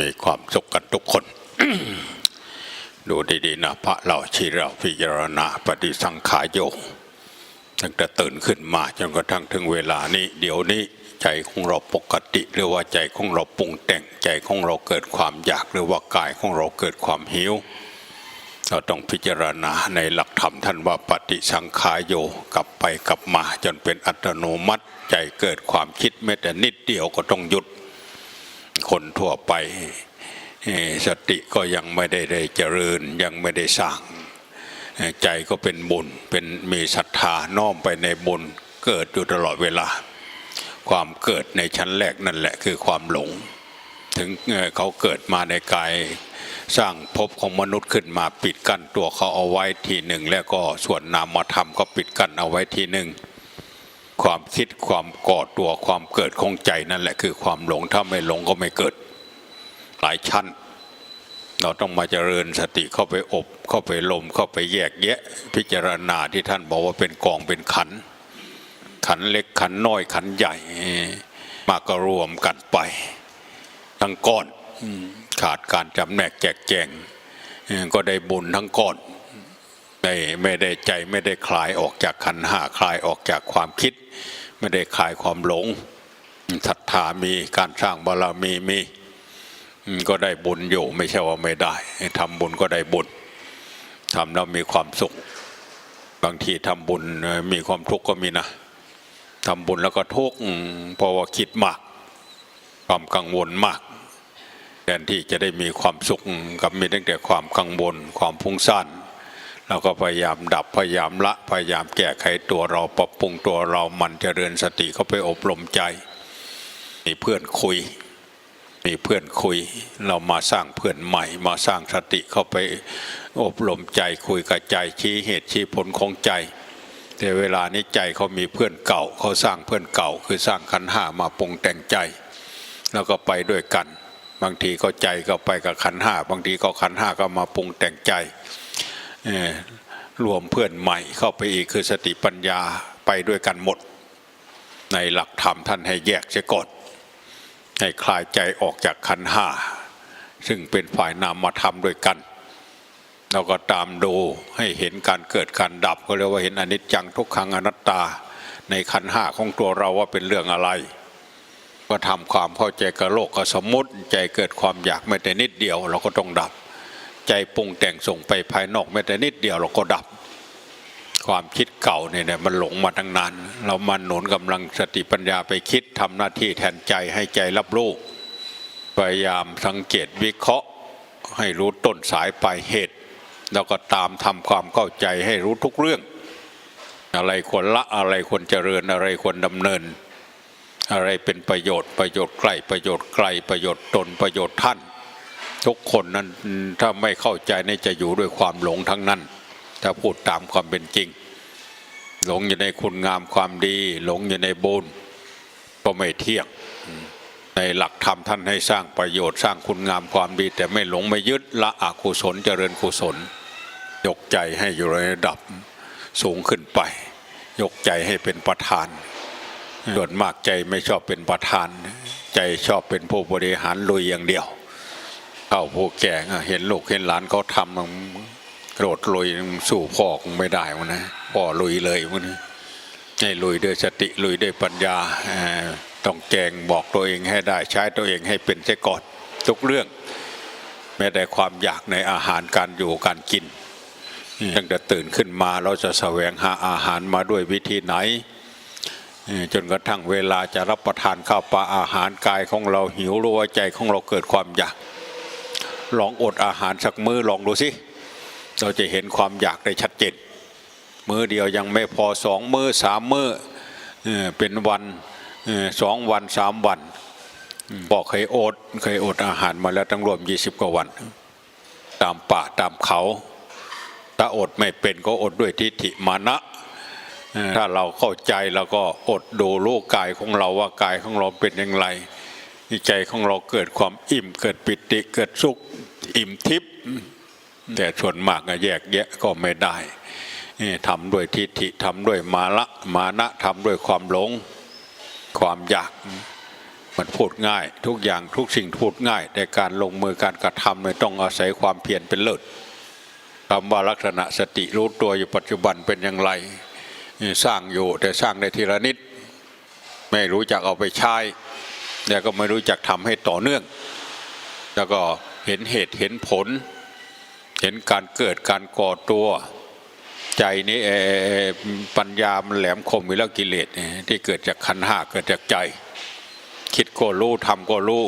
มีความสุขกันทุกคน ดูดีๆนะพระเราชีเราพิจารณาปฏิสังขารโยตั้งแต่ตื่นขึ้นมาจนกระทั่งถึงเวลานี้ เดี๋ยวนี้ใจของเราปกติ หรือว่าใจของเราปรุงแต่งใจของเราเกิดความอยากหรือว่ากายของเราเกิดความหิวเราต้องพิจารณาในหลักธรรมท่านว่าปฏิสังขารโยกลับไปกลับมา จนเป็นอัตโนมัติ ใจเกิดความคิดแม้แต่นิดเดียวก็ต้องหยุด คนทั่วไปสติก็ยังไม่ได้ได้เจริญยังไม่ได้สร้าง ใจก็เป็นบุญเป็นมีศรัทธาน้อมไปในบุญเกิดอยู่ตลอดเวลา ความเกิดในชั้นแรกนั่นแหละคือความหลง ถึงเอ่อเขาเกิดมาในกายสร้างภพของมนุษย์ขึ้นมาปิดกั้นตัวเขาเอาไว้ทีหนึ่ง แล้วก็ส่วนนามธรรมก็ปิดกั้นเอาไว้ทีหนึ่ง ความคิดความก่อตัวความเกิดของใจนั่นแหละคือความหลงถ้าไม่หลงก็ไม่เกิดหลายชั้น เราต้องมาเจริญสติเข้าไปอบ เข้าไปลมเข้าไปแยกแยะ พิจารณาที่ท่านบอกว่าเป็นกองเป็นขัน ขันเล็กขันน้อยขันใหญ่ มาก็รวมกันไป ทั้งก้อนขาดการจำแนกแจกแจงก็ได้บุญทั้งก้อน ได้ไม่ได้ใจไม่ได้คลายออกจากขันห้าคลายออกจากความคิด ไม่ได้คลายความหลงศรัทธามีการสร้างบารมีมีก็ได้บุญอยู่ไม่ใช่ว่าไม่ได้ทำบุญก็ได้บุญทำแล้วมีความสุข บางทีทำบุญมีความทุกข์ก็มีนะทำบุญแล้วก็ทุกข์เพราะว่าคิดมาก ความกังวลมากแทนที่จะได้มีความสุขกับมีตั้งแต่ความกังวลความพุ่งซ่าน เราก็พยายามดับพยายามละพยายามแก้ไขตัวเราปรับปรุงตัวเรามันเจริญสติเข้าไปอบรมใจ มีเพื่อนคุย มีเพื่อนคุย เรามาสร้างเพื่อนใหม่ มาสร้างสติเข้าไปอบรมใจคุยกับใจชี้เหตุชี้ผลของใจ แต่เวลานี้ใจเขามีเพื่อนเก่าเขาสร้างเพื่อนเก่า คือสร้างขันห้ามาปรุงแต่งใจ แล้วก็ไปด้วยกัน บางทีก็ใจก็ไปกับขันห้าบางทีก็ขันห้าก็มาปรุงแต่งใจ รวมเพื่อนใหม่เข้าไปอีกคือสติปัญญาไปด้วยกันหมด ในหลักธรรมท่านให้แยกเสียก่อนให้คลายใจออกจากขันห้าซึ่งเป็นฝ่ายนามธรรมด้วยกันเราก็ตามดูให้เห็นการเกิดการดับก็เรียกว่าเห็นอนิจจังทุกขังอนัตตา ในขันห้าของตัวเราว่าเป็นเรื่องอะไร ก็ทำความเข้าใจกับโลกกับสมมติใจเกิดความอยากไม่แต่นิดเดียว เราก็ต้องดับ ใจปรุงแต่งส่งไปภายนอกไม่แต่นิดเดียวเราก็ดับ ความคิดเก่าเนี่ยเนี่ยมันหลงมาตั้งนาน เรามันหนุนกำลังสติปัญญาไปคิดทำหน้าที่แทนใจให้ใจรับรู้พยายามสังเกตวิเคราะห์ ให้รู้ต้นสายปลายเหตุ แล้วก็ตามทำความเข้าใจให้รู้ทุกเรื่อง อะไรควรละอะไรควรเจริญอะไรควรดำเนิน อะไรเป็นประโยชน์ประโยชน์ใกล้ประโยชน์ไกลประโยชน์ตนประโยชน์ท่าน ทุกคนนั้นถ้าไม่เข้าใจนี่จะอยู่ด้วยความหลงทั้งนั้น ถ้าพูดตามความเป็นจริง หลงอยู่ในคุณงามความดี หลงอยู่ในบุญก็ไม่เที่ยง ในหลักธรรมท่านให้สร้างประโยชน์สร้างคุณงามความดี แต่ไม่หลงไม่ยึดละอกุศลเจริญกุศล ยกใจให้อยู่ในระดับสูงขึ้นไป ยกใจให้เป็นประธานส่วนมากใจไม่ชอบเป็นประธาน ใจชอบเป็นผู้บริหารลุยอย่างเดียว เข้าผู้แก่เห็นลูกเห็นหลานเขาทำมันโกรธลุยสู้พ่อคงไม่ได้มันนะพ่อลุยเลยมันให้ลุยด้วยสติลุยด้วยปัญญาต้องแจงบอกตัวเองให้ได้ใช้ตัวเองให้เป็นเสียก่อนทุกเรื่อง แม้แต่ความอยากในอาหารการอยู่การกินตั้งแต่ตื่นขึ้นมาเราจะแสวงหาอาหารมาด้วยวิธีไหน จนกระทั่งเวลาจะรับประทานข้าวปลาอาหารกายของเราหิวรู้ว่าใจของเราเกิดความอยาก ลองอดอาหารสักมื้อลองดูสิเราจะเห็นความอยากได้ชัดเจนมื้อเดียวยังไม่พอสองมื้อสามมือเอ่อเป็นวันสองวันสามวัน บอกเคยอดเคยอดอาหารมาแล้วตั้งรวมยี่สิบกว่าวัน ตามป่าตามเขา ถ้าอดไม่เป็นก็อดด้วยทิฏฐิมานะ ถ้าเราเข้าใจแล้วก็อดดูลูกกายของเราว่ากายของเราเป็นอย่างไร ใจของเราเกิดความอิ่ม เกิดปิติเกิดสุขอิ่มทิพย์แต่ส่วนมากก็แยกแยะก็ไม่ได้นี่ทำด้วยทิฏฐิทำด้วยมาละมานะทำด้วยความหลง ความอยากมันพูดง่าย ทุกอย่างทุกสิ่งพูดง่าย แต่การลงมือการกระทำเนี่ยต้องอาศัยความเพียรเป็นเลิศคำว่าลักษณะสติรู้ตัวอยู่ปัจจุบันเป็นอย่างไร สร้างอยู่แต่สร้างได้ทีละนิด ไม่รู้จักเอาไปใช้ แล้วก็ไม่รู้จักทำให้ต่อเนื่อง แล้วก็เห็นเหตุเห็นผล เห็นการเกิดการก่อตัว ใจนี้ปัญญามันแหลมคมอยู่แล้วกิเลสที่เกิดจากขันห้าเกิดจากใจ คิดก็รู้ทำก็รู้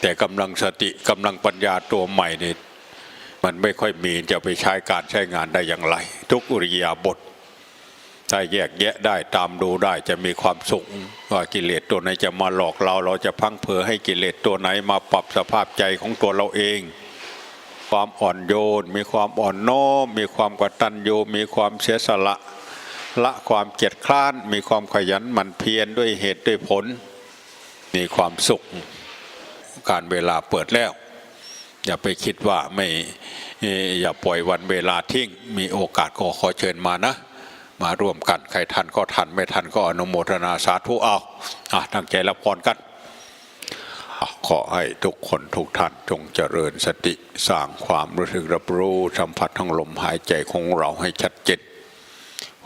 แต่กำลังสติกำลังปัญญาตัวใหม่เนี่ยมันไม่ค่อยมีจะไปใช้การใช้งานได้อย่างไร ทุกอุริยาบท ถ้าแยกแยะได้ตามดูได้จะมีความสุขว่ากิเลสตัวไหนจะมาหลอกเรา เราจะพังเพอให้กิเลสตัวไหนมาปรับสภาพใจของตัวเราเอง ความอ่อนโยน มีความอ่อนน้อมมีความกตัญญูมีความเสียสละ ละความเกียจคร้าน มีความขยันหมั่นเพียรด้วยเหตุด้วยผล มีความสุข การเวลาเปิดแล้ว อย่าไปคิดว่าไม่อย่าปล่อยวันเวลาทิ้งมีโอกาสก็ขอเชิญมานะ มาร่วมกัน ใครทันก็ทัน ไม่ทันก็อนุโมทนาสาธุเอาอะตั้งใจรับพรกันอขอให้ทุกคนทุกท่านจงเจริญสติสร้างความรู้สึกรับรู้สัมผัสทั้งลมหายใจของเราให้ชัดเจน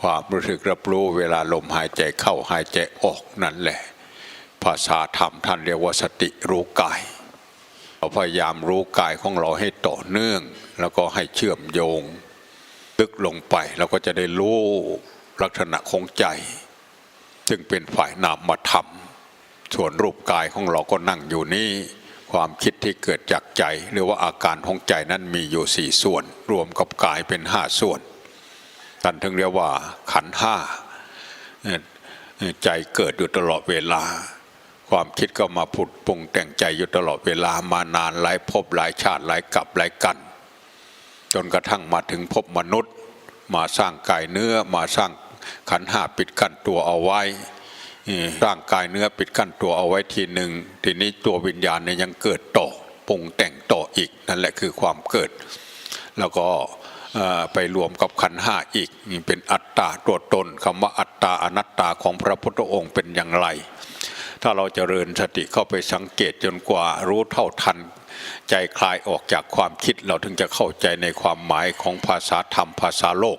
ความรู้สึกรับรู้เวลาลมหายใจเข้าหายใจออกนั่นแหละ ภาษาธรรมท่านเรียกว่าสติรู้กายเราพยายามรู้กายของเราให้ต่อเนื่อง แล้วก็ให้เชื่อมโยง ลึกลงไปเราก็จะได้รู้ลักษณะของใจ ซึ่งเป็นฝ่ายนามธรรม ส่วนรูปกายของเราก็นั่งอยู่นี่ความคิดที่เกิดจากใจ หรือว่าอาการของใจนั้นมีอยู่สี่ส่วน รวมกับกายเป็นห้าส่วนท่านถึงเรียกว่าขันห้าใจเกิดอยู่ตลอดเวลา ความคิดก็มาผุดปรุงแต่งใจอยู่ตลอดเวลามานานหลายภพหลายชาติหลายกับหลายกัน จนกระทั่งมาถึงพบมนุษย์ มาสร้างกายเนื้อมาสร้างขันห้าปิดกั้นตัวเอาไว้เอ่อสร้างกายเนื้อปิดกั้นตัวเอาไว้ทีหนึ่งทีนี้ตัววิญญาณเนี่ยยังเกิดต่อปรุงแต่งต่ออีกนั่นแหละคือความเกิด แล้วก็ไปรวมกับขันห้าอีกนี่เป็นอัตตาตัวตนคำว่าอัตตาอนัตตาของพระพุทธองค์เป็นอย่างไร ถ้าเราจเจริญสติเข้าไปสังเกตจนกว่ารู้เท่าทัน ใจคลายออกจากความคิดเราถึงจะเข้าใจในความหมายของภาษาธรรมภาษาโลก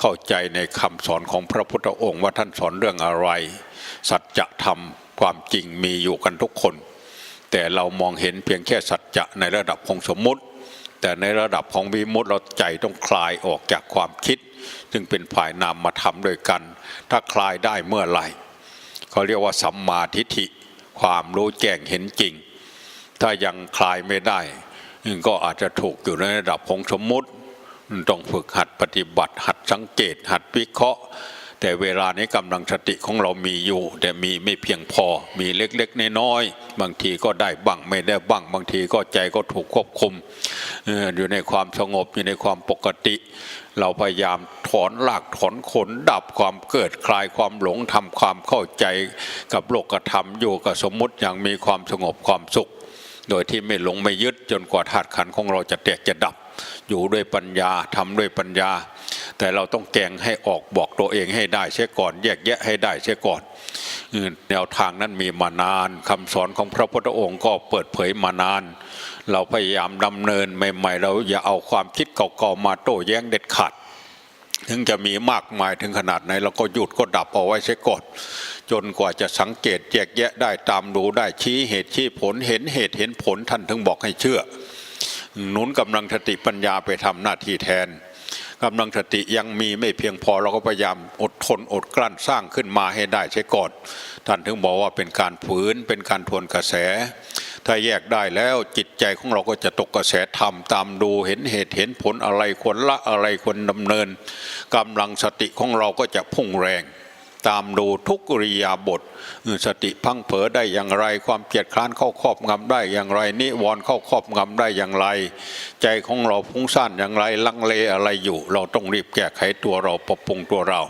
เข้าใจในคำสอนของพระพุทธองค์ว่าท่านสอนเรื่องอะไร สัจธรรมความจริงมีอยู่กันทุกคน แต่เรามองเห็นเพียงแค่สัจจะในระดับของสมมติ แต่ในระดับของวิมุตติเราใจต้องคลายออกจากความคิด ซึ่งเป็นฝ่ายนามมาทำด้วยกัน ถ้าคลายได้เมื่อไหร่ เขาเรียกว่าสัมมาทิฏฐิความรู้แจ้งเห็นจริง ถ้ายังคลายไม่ได้ ก็อาจจะถูกอยู่ในระดับของสมมุติ ต้องฝึกหัดปฏิบัติ หัดสังเกต หัดวิเคราะห์ แต่เวลานี้กำลังสติของเรามีอยู่ แต่มีไม่เพียงพอ มีเล็กๆน้อยๆบางทีก็ได้บ้างไม่ได้บ้าง บางทีก็ใจก็ถูกควบคุมอยู่ในความสงบอยู่ในความปกติ เราพยายามถอนหลากถอนขนดับความเกิดคลายความหลงทำความเข้าใจกับโลกธรรมอยู่กับสมมติอย่างมีความสงบความสุข โดยที่ไม่หลงไม่ยึดจนกว่าธาตุขันธ์ของเราจะแตกจะดับ อยู่ด้วยปัญญาทำด้วยปัญญา แต่เราต้องแกงให้ออกบอกตัวเองให้ได้เสียก่อน แยกแยะให้ได้เสียก่อนแนวทางนั้นมีมานานคำสอนของพระพุทธองค์ก็เปิดเผยมานาน เราพยายามดำเนินใหม่ๆ เราอย่าเอาความคิดเก่าๆมาโต้แย้งเด็ดขาดถึงจะมีมากมายถึงขนาดไหนเราก็หยุดก็ดับเอาไว้เสียก่อนจนกว่าจะสังเกตแยกแยะได้ตามดูได้ชี้เหตุชี้ผลเห็นเหตุเห็นผลท่านถึงบอกให้เชื่อหนุนกำลังสติปัญญาไปทำหน้าที่แทน กำลังสติยังมีไม่เพียงพอเราก็พยายามอดทนอดกลั้นสร้างขึ้นมาให้ได้ใช่ก่อนท่านถึงบอกว่าเป็นการฝืนเป็นการทวนกระแส ถ้าแยกได้แล้วจิตใจของเราก็จะตกกระแสธรรมตามดูเห็นเหตุเห็นผลอะไรควรละอะไรควรดำเนินกำลังสติของเราก็จะพุ่งแรง ตามดูทุกริยาบถเออสติพังเผอได้อย่างไร ความเกียดคร้านเข้าครอบงำได้อย่างไรนิวรณ์เข้าครอบงำได้อย่างไร ใจของเราฟุ้งซ่านอย่างไรลังเลอะไรอยู่ เราต้องรีบแก้ไขตัวเราปรับปรุงตัวเรา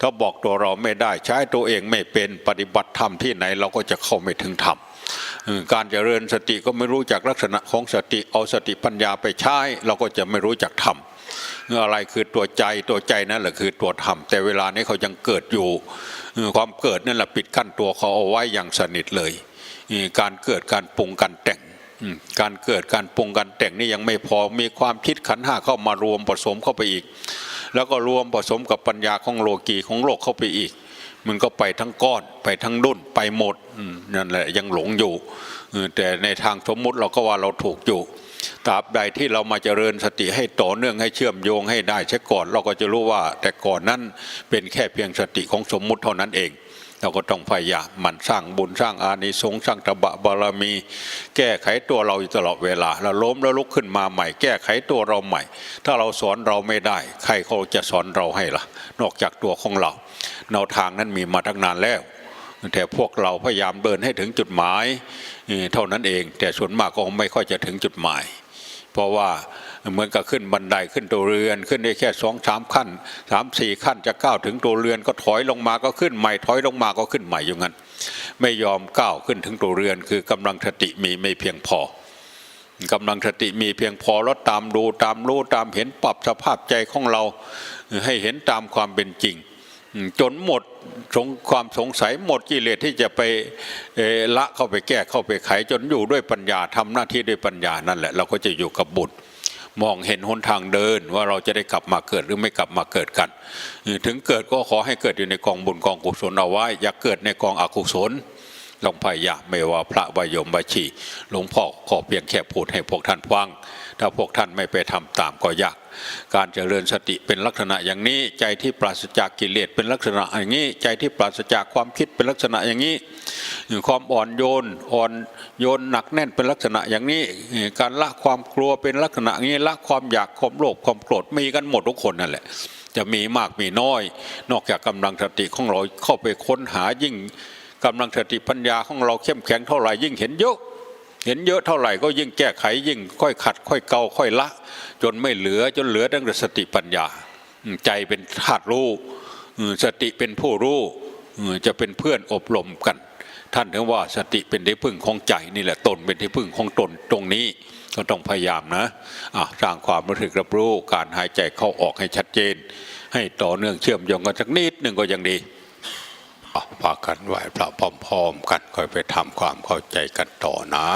ถ้าบอกตัวเราไม่ได้ใช้ตัวเองไม่เป็นปฏิบัติธรรมที่ไหนเราก็จะเข้าไม่ถึงธรรมการเจริญสติก็ไม่รู้จักลักษณะของสติเอาสติปัญญาไปใช้เราก็จะไม่รู้จักธรรม อะไรคือตัวใจตัวใจนั่นแหละคือตัวธรรม แต่เวลานี้เขายังเกิดอยู่ ความเกิดนั่นแหละปิดกั้นตัวเขาเอาไว้อย่างสนิทเลย การเกิดการปรุงการแต่งการเกิดการปรุงการแต่งนี่ยังไม่พอมีความคิดขันห้าเข้ามารวมผสมเข้าไปอีก แล้วก็รวมผสมกับปัญญาของโลกีของโลกเข้าไปอีก มันก็ไปทั้งก้อนไปทั้งดุนไปหมดนั่นแหละยังหลงอยู่แต่ในทางสมมุติเราก็ว่าเราถูกอยู่ ตราบใดที่เรามาเจริญสติให้ต่อเนื่องให้เชื่อมโยงให้ได้เช่ก่อน เราก็จะรู้ว่าแต่ก่อนนั้นเป็นแค่เพียงสติของสมมุติเท่านั้นเองเราก็ต้องพยายามมันสร้างบุญสร้างอานิสงส์สร้างตบะบารมี แก้ไขตัวเราอยู่ตลอดเวลาเราล้มแล้วลุกขึ้นมาใหม่ แก้ไขตัวเราใหม่ ถ้าเราสอนเราไม่ได้ ใครเขาจะสอนเราให้ล่ะ นอกจากตัวของเราแนวทางนั้นมีมาตั้งนานแล้ว แต่พวกเราพยายามเดินให้ถึงจุดหมายเท่านั้นเอง แต่ส่วนมากก็ไม่ค่อยจะถึงจุดหมาย เพราะว่าเหมือนกับขึ้นบันไดขึ้นตัวเรือนขึ้นได้แค่สองสามขั้นสามสี่ขั้นจะก้าวถึงตัวเรือนก็ถอยลงมาก็ขึ้นใหม่ถอยลงมาก็ขึ้นใหม่อยู่งั้น ไม่ยอมก้าวขึ้นถึงตัวเรือน คือกำลังสติมีไม่เพียงพอกำลังสติมีเพียงพอแล้วตามดูตามรู้ตามเห็นปรับสภาพใจของเราให้เห็นตามความเป็นจริง จนหมดสงความสงสัยหมดกิเลสที่จะไปละเข้าไปแก้เข้าไปไข จนอยู่ด้วยปัญญาทำหน้าที่ด้วยปัญญานั่นแหละ เราก็จะอยู่กับบุตร มองเห็นหนทางเดินว่าเราจะได้กลับมาเกิดหรือไม่กลับมาเกิดกัน ถึงเกิดก็ขอให้เกิดอยู่ในกองบุญกองกุศลเอาไว้อย่าเกิดในกองอกุศล ลองพยายาไม่ว่าพระวายมบาชีหลวงพ่อขอเพียงแค่พูดให้พวกท่านฟัง ถ้าพวกท่านไม่ไปทำตามก็ยาก การเจริญสติเป็นลักษณะอย่างนี้ ใจที่ปราศจากกิเลสเป็นลักษณะอย่างนี้ ใจที่ปราศจากความคิดเป็นลักษณะอย่างนี้ความอ่อนโยนอ่อนโยนหนักแน่นเป็นลักษณะอย่างนี้ การละความกลัวเป็นลักษณะนี้ละความอยากความโลภความโกรธมีกันหมดทุกคนนั่นแหละจะมีมากมีน้อย นอกจากกำลังสติของเราเข้าไปค้นหายิ่ง กำลังสติปัญญาของเราเข้มแข็งเท่าไหร่ยิ่งเห็นเยอะเห็นเยอะเท่าไหร่ก็ยิ่งแก้ไขยิ่งค่อยขัด ค่อยเกาค่อยละ จนไม่เหลือจนเหลือตั้งแต่สติปัญญา ใจเป็นธาตุรู้สติเป็นผู้รู้จะเป็นเพื่อนอบรมกัน ท่านถึงว่าสติเป็นที่พึ่งของใจนี่แหละตนเป็นที่พึ่งของตนตรงนี้ก็ต้องพยายามนะะสร้างความรู้สึกรับรู้การหายใจเข้าออกให้ชัดเจน ให้ต่อเนื่องเชื่อมโยงกันสักนิดหนึ่งก็ยังดี พากันไหวพระพร้อมๆกันค่อยไปทำความเข้าใจกันต่อนะ